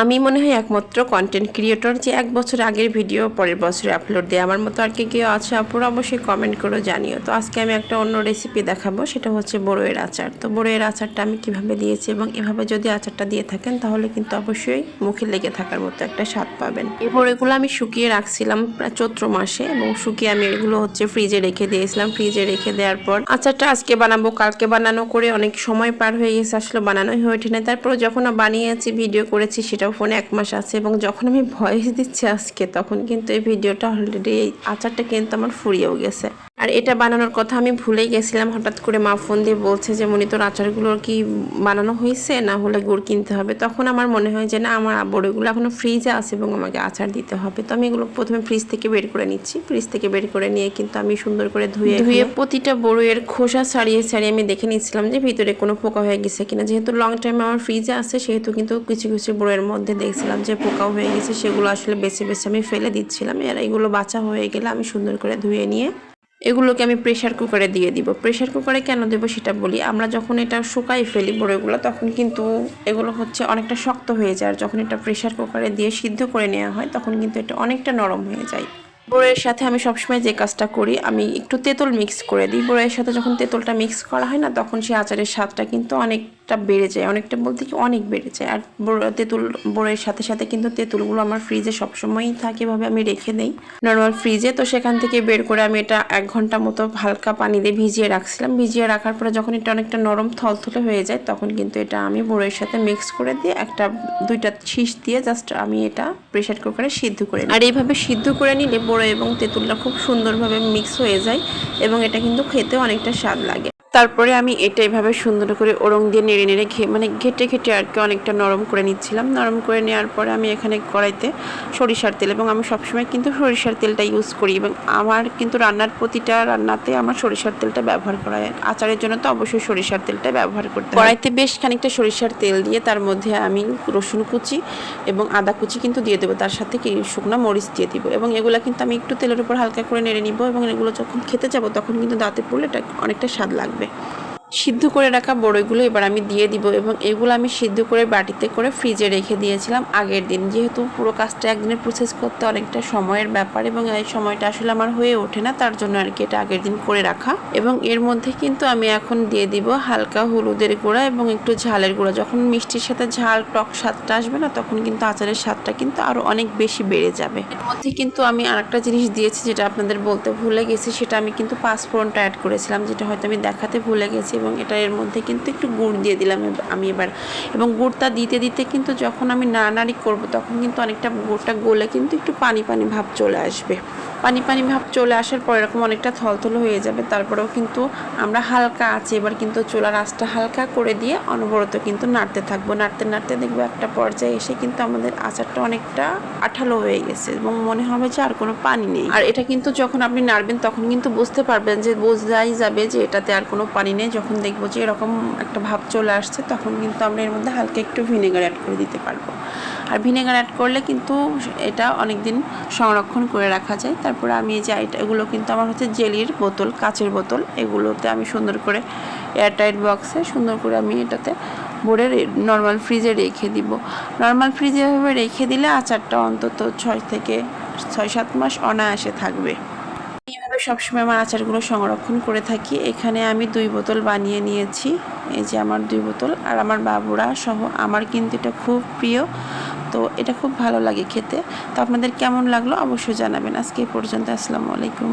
আমি মনে হয় একমাত্র কন্টেন্ট ক্রিয়েটর যে এক বছর আগের ভিডিও পরের বছরে আপলোড দেয়। আমার মতো আর কি কেউ আছে? আপুরা অবশ্যই কমেন্ট করে জানিও। তো আজকে আমি একটা অন্য রেসিপি দেখাবো, সেটা হচ্ছে বড়োয়ের আচার। তো বড়োয়ের আচারটা আমি কীভাবে দিয়েছি এবং এভাবে যদি আচারটা দিয়ে থাকেন, তাহলে কিন্তু অবশ্যই মুখে লেগে থাকার মতো একটা স্বাদ পাবেন। এই বড়িগুলো আমি শুকিয়ে রাখছিলাম চৈত্র মাসে এবং শুকিয়ে আমি এগুলো হচ্ছে ফ্রিজে রেখে দিয়েছিলাম। ফ্রিজে রেখে দেওয়ার পর আচারটা আজকে বানাবো, কালকে বানানো করে অনেক সময় পার হয়ে গেছে, আসলে বানানোই হয়ে ওঠে না তারপর যখন বানিয়েছি ভিডিও করেছি ফোনে এক মাস আছে এবং যখন আমি ভয়েস দিচ্ছি আজকে, তখন কিন্তু এই ভিডিওটা অলরেডি এই আচারটা কিন্তু আমার ফুরিয়েও গেছে। আর এটা বানানোর কথা আমি ভুলেই গেছিলাম হঠাৎ করে মা ফোন দিয়ে বলছে যে মনি তোর আচারগুলো কি বানানো হয়েছে? না হলে গুড় কিনতে হবে। তখন আমার মনে হয় যে না আমার বড়িগুলো এখনও ফ্রিজে আছে এবং আমাকে আচার দিতে হবে। তো আমি এগুলো প্রথমে ফ্রিজ থেকে বের করে নিচ্ছি। ফ্রিজ থেকে বের করে নিয়ে কিন্তু আমি সুন্দর করে ধুয়ে ধুয়ে প্রতিটা বড়ির খোসা ছাড়িয়ে ছাড়িয়ে আমি দেখে নিচ্ছিলাম যে ভিতরে কোনো পোকা হয়ে গেছে কিনা। যেহেতু লং টাইম আমার ফ্রিজে আছে সেহেতু কিন্তু কিছু কিছু বড়ির মধ্যে দেখছিলাম যে পোকাও হয়ে গেছে। সেগুলো আসলে বেছে বেছে আমি ফেলে দিচ্ছিলাম। আর এগুলো বাঁচা হয়ে গেলে আমি সুন্দর করে ধুয়ে নিয়ে এগুলোকে আমি প্রেশার কুকারে দিয়ে দিব। প্রেশার কুকারে কেন দেবো সেটা বলি, আমরা যখন এটা শুকাই ফেলি বড়িগুলো তখন কিন্তু এগুলো হচ্ছে অনেকটা শক্ত হয়ে যায়। আর যখন এটা প্রেশার কুকারে দিয়ে সিদ্ধ করে নেওয়া হয়, তখন কিন্তু এটা অনেকটা নরম হয়ে যায়। বড়ের সাথে আমি সবসময় যে কাজটা করি, আমি একটু তেঁতুল মিক্স করে দিই। বড়ের সাথে যখন তেঁতুলটা মিক্স করা হয় না, তখন সেই আচারের স্বাদটা কিন্তু অনেকটা বেড়ে যায়, অনেকটা বলতে কি অনেক বেড়ে যায়। আর তেঁতুল বড়ের সাথে সাথে কিন্তু তেঁতুলগুলো আমার ফ্রিজে সবসময়ই থাকে এভাবে আমি রেখে দেই। নর্মাল ফ্রিজে তো সেখান থেকে বের করে আমি এটা এক ঘণ্টা মতো হালকা পানি দিয়ে ভিজিয়ে রাখছিলাম। ভিজিয়ে রাখার পরে যখন এটা অনেকটা নরম থলথলে হয়ে যায়, তখন কিন্তু এটা আমি বড়ের সাথে মিক্স করে দিয়ে একটা দুইটা শীষ দিয়ে জাস্ট আমি এটা প্রেশার কুকারে সিদ্ধ করে নিই। আর এইভাবে সিদ্ধ করে নিলে বড় এবং তেঁতুলটা খুব সুন্দরভাবে মিক্স হয়ে যায় এবং এটা কিন্তু খেতে অনেকটা স্বাদ লাগে। তারপরে আমি এটা এভাবে সুন্দর করে ওরং দিয়ে নেড়ে নেড়ে ঘে মানে ঘেটে ঘেটে আর কি অনেকটা নরম করে নিচ্ছিলাম। নরম করে নেওয়ার পরে আমি এখানে কড়াইতে সরিষার তেল এবং আমি সবসময় কিন্তু সরিষার তেলটা ইউজ করি এবং আমার কিন্তু রান্নার প্রতিটা রান্নাতে আমার সরিষার তেলটা ব্যবহার করা হয়। আচারের জন্য তো অবশ্যই সরিষার তেলটা ব্যবহার করতে কড়াইতে বেশ খানিকটা সরিষার তেল দিয়ে তার মধ্যে আমি রসুন কুচি এবং আদা কুচি কিন্তু দিয়ে দেবো। তার সাথে কি শুকনো মরিচ দিয়ে দিব এবং এগুলো কিন্তু আমি একটু তেলের উপর হালকা করে নেড়ে নিব এবং এগুলো যখন খেতে যাব তখন কিন্তু দাঁতে পড়লে এটা অনেকটা স্বাদ লাগবে। হবে সিদ্ধ করে রাখা বড়ইগুলো এবার আমি দিয়ে দিব এবং এগুলো আমি সিদ্ধ করে বাটিতে করে ফ্রিজে রেখে দিয়েছিলাম আগের দিন। যেহেতু পুরো কাজটা একদিনে প্রসেস করতে অনেকটা সময়ের ব্যাপার এবং এই সময়টা আসলে আমার হয়ে ওঠে না, তার জন্য আর কি এটা আগের দিন করে রাখা। এবং এর মধ্যে কিন্তু আমি এখন দিয়ে দিব হালকা হলুদের গুঁড়া এবং একটু ঝালের গুঁড়া। যখন মিষ্টির সাথে ঝাল, টক স্বাদটা আসবে না, তখন কিন্তু আচারের স্বাদটা কিন্তু আরও অনেক বেশি বেড়ে যাবে। এর মধ্যে কিন্তু আমি আরেকটা জিনিস দিয়েছি যেটা আপনাদের বলতে ভুলে গেছি, সেটা আমি কিন্তু পাঁচফোড়নটা অ্যাড করেছিলাম, যেটা হয়তো আমি দেখাতে ভুলে গেছি এবং এটা এর মধ্যে কিন্তু একটু গুড় দিয়ে দিলাম আমি এবার। এবং গুড়টা দিতে দিতে কিন্তু যখন আমি নাড়ানাড়ি করব, তখন কিন্তু অনেকটা গুড়টা গলে কিন্তু একটু পানি পানি ভাব চলে আসবে। পানি পানি ভাব চলে আসার পর এরকম অনেকটা থলথল হয়ে যাবে। তারপরেও কিন্তু আমরা হালকা আছে। এবার কিন্তু চুলার আঁচটা হালকা করে দিয়ে অনবরত কিন্তু নাড়তে থাকব। নাড়তে নাড়তে দেখব একটা পর্যায়ে এসে কিন্তু আমাদের আচারটা অনেকটা আঠালো হয়ে গেছে এবং মনে হবে যে আর কোনো পানি নেই। আর এটা কিন্তু যখন আপনি নাড়বেন তখন কিন্তু বুঝতে পারবেন যে বোঝাই যাবে যে এটাতে আর কোনো পানি নেই। যখন দেখব যে এরকম একটা ভাব চলে আসছে তখন কিন্তু আমরা এর মধ্যে হালকা একটু ভিনেগার অ্যাড করে দিতে পারব। আর ভিনেগার অ্যাড করলে কিন্তু এটা অনেক দিন সংরক্ষণ করে রাখা যায়। তারপরে আমি এই যে এগুলো কিন্তু আমার হচ্ছে জেলির বোতল, কাচের বোতল, এগুলোতে আমি সুন্দর করে এয়ারটাইট বক্সে সুন্দর করে আমি এটাতে ভরে নর্মাল ফ্রিজে রেখে দিব। নর্মাল ফ্রিজে এভাবে রেখে দিলে আচারটা অন্তত ছয় থেকে ছয় সাত মাস অনায়াসে থাকবে। সবসময় আমার আচারগুলো সংরক্ষণ করে থাকি। এখানে আমি দুই বোতল বানিয়ে নিয়েছি। এই যে আমার দুই বোতল আর আমার বাবুরা সহ আমার কিন্তু এটা খুব প্রিয়। তো এটা খুব ভালো লাগে খেতে। তো আপনাদের কেমন লাগল অবশ্যই জানাবেন। আজকে এই পর্যন্ত। আসসালামু আলাইকুম।